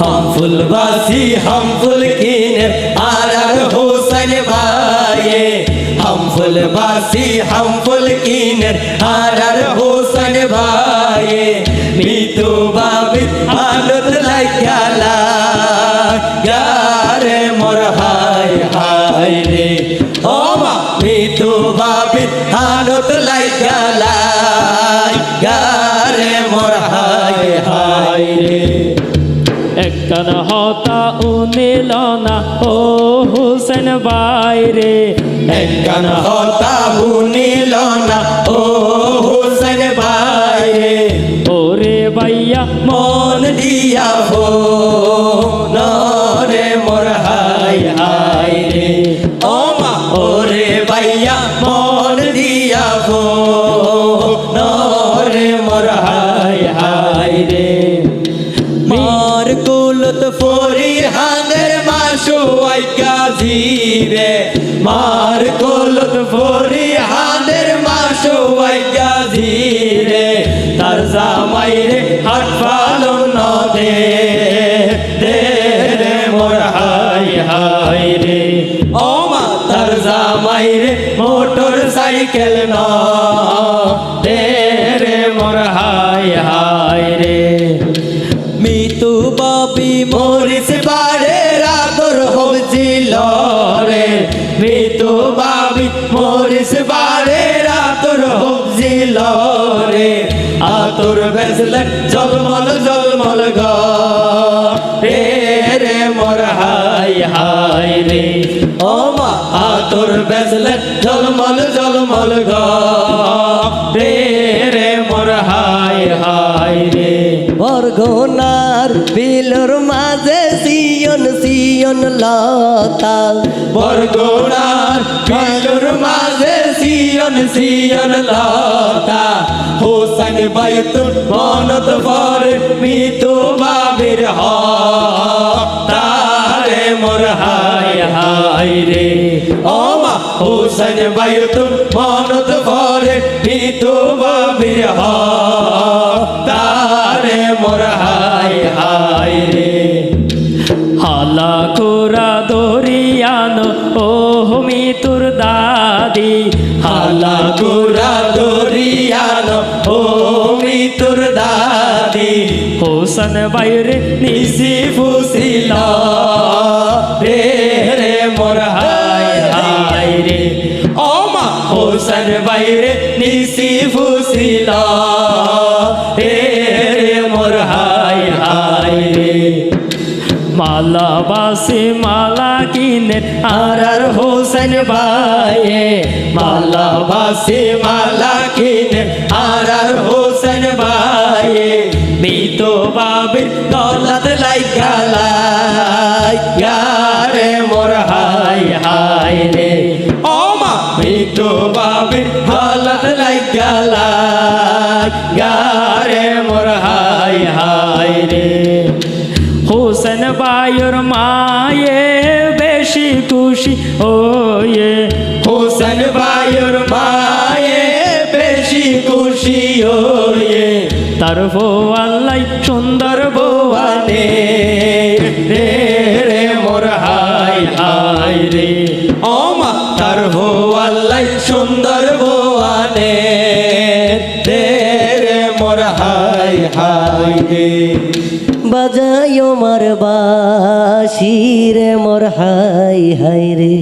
হাম ফুলবাসি হাম ফুল কিনে আর আর হোসেন ভাইয়ে। হাম ফুলবাসি হাম ফুল কিনে আর আর হোসেন ভাইয়ে। মিতু বাবে আলত লাইকালা গারে মোর হাই হাই রে। ও মা, মিতু বাবে আলত লাইকালা গারে মোর হাই একখান হতা উনিল না ও হুসেন বাইরে কেন হতা উনিল না ও হুসেন ভাই ওরে ভাইয়া মন দিয়া হো আইকা মার কুলত ফরি হানের মাসু আইকা জিরে তার জামাইরে হাট পালন নদে দে রে মোর হাই হাই রে। ও মা, তার জামাইরে মোটর সাইকেল ন আতর বেসলে জলমল জলমল গ। রে মোর হাই হাই রে। ও মা, আতর বেসলে জলমল জলমল গ। রে মোর হাই হাই রে। বরগোনার বিলর মাঝে সিয়ন সিয়ন লতা বরগোড়ার বিলুর মাঝে সিয়ন সিয়ন লতা হোসেন বাইতুল মনত পর মিতু বাবির হ। তারে মোর হাই হাই রে। ও মা হোসেন বাইতুল মনত পর মিতু বাবির হ। তারে মোর হায় হায় রে। হালা কোরা দরিয়ানো ও মিতুর দাদি। হালা ও মৃত্যুর দাদি হোসেন বাইরে নিশি ফুসিল। রে রে, মোর হাই রে। ও মা, হোসেন বাইরে নিশি ফুসিল। রে রে, মোর হাই হাই রে। মালা বাসে মালা কিনে আর হোসেন ভাইয়ে মালা বাসে মালা ভাইয়ে মিতো বাবির গলাত লাইগালাই গারে মোর হাই হাই রে। ও মা মিতো বাবির গলাত লাইগালাই গারে মোর হাই হাই রে। হোসেন বায়ুর মায়ে বেশি খুশি ওয়ে হোসেন বায়ুর মায়ে বেশি খুশি হয়ে তার আল্লাহ সুন্দর বৌয়ানে রে রে, মোর হাই হাই রে। ও মা, তার হো আল্লাহ সুন্দর বৌয়ানে রে রে, মোর হাই হাই রে। বাজায় মার বাসি রে, মোর হাই হাই রে।